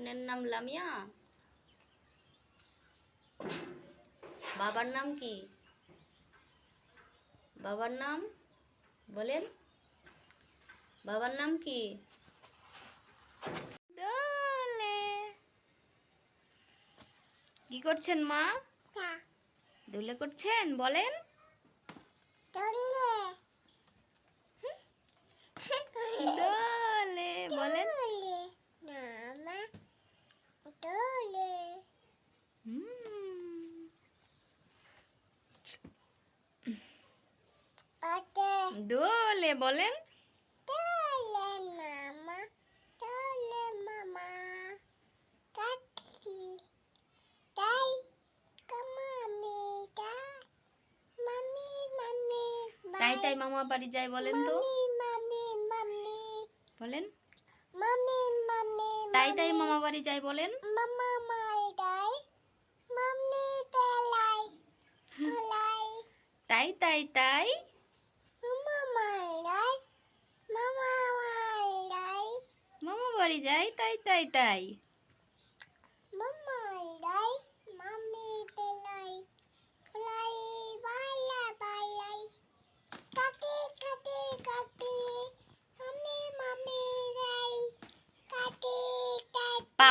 আপনার নাম লামিয়া? বাবার নাম কি? বাবার নাম? বলেন। বাবার নাম কি? দোলে। কি করছেন মা? দোলে করছেন? বলেন। দোলে বলেন হুম। দোলে বলেন। দোলে মামা দোলে মামা কাকি তাই কামামি কা মামি মামি তাই তাই মামা বাড়ি যাই বলেন তো। বলেন। মামি মামি তাই তাই মামা বাড়ি যাই বলেন। মামা my guy, মামি pelai, pelai, তাই তাই তাই। বাড়ি যাই? তাই তাই তাই।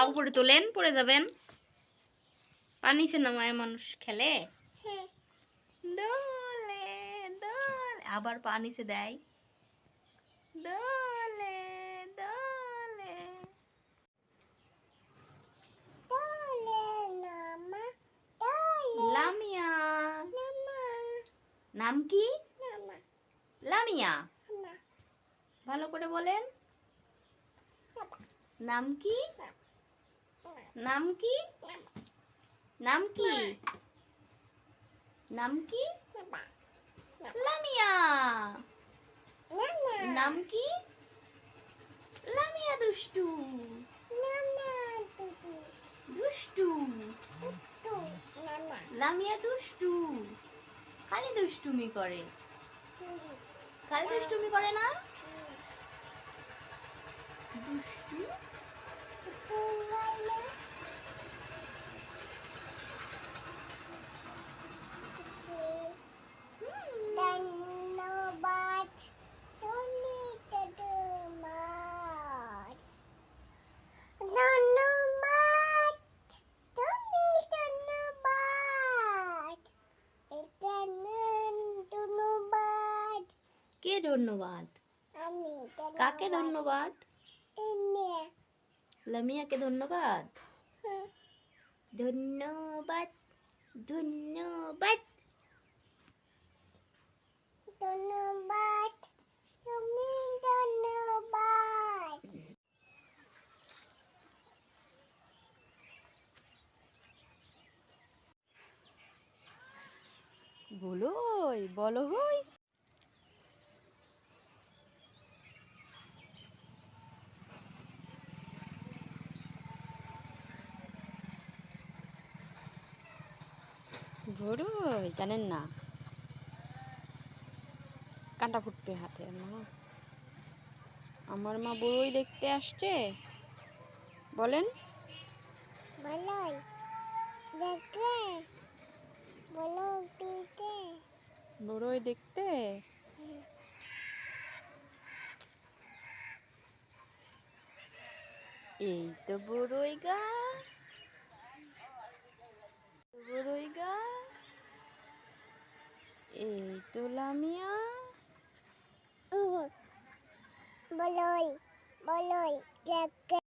উপরে তোলেন পরে যাবেন। পানি নামায় মানুষ খেলে। দোলে দোলে। আবার পানি দেয়। দোল। নাম কি? লামিয়া। ভালো করে বলেন। নাম কি? নাম কি? নাম কি? নাম কি? লামিয়া। নাম কি? লামিয়া দুষ্টু। দুষ্টু। লামিয়া দুষ্টু। খালি দুষ্টুমি করে। খালি দুষ্টুমি করে না? দুষ্টু ধন্যবাদ তুমি ধন্যবাদ ধন্যবাদ তুমি ধন্যবাদ এটা ধন্যবাদ কে ধন্যবাদ? কাকে ধন্যবাদ? লামিয়াকে ধন্যবাদ? ধন্যবাদ ধন্যবাদ। ধন্যবাদ তুমি ধন্যবাদ। বলো বলো হই বড়ই জানেন না? কাঁটা ফুটবে হাতে মা। আমার মা বড়ই দেখতে আসছে। বলেন। বলাই দেখে বলো বড়ই দেখতে? এই তো বড়ই গাছ। বড়ই গাছ। এই তো লামিয়া বলই বলই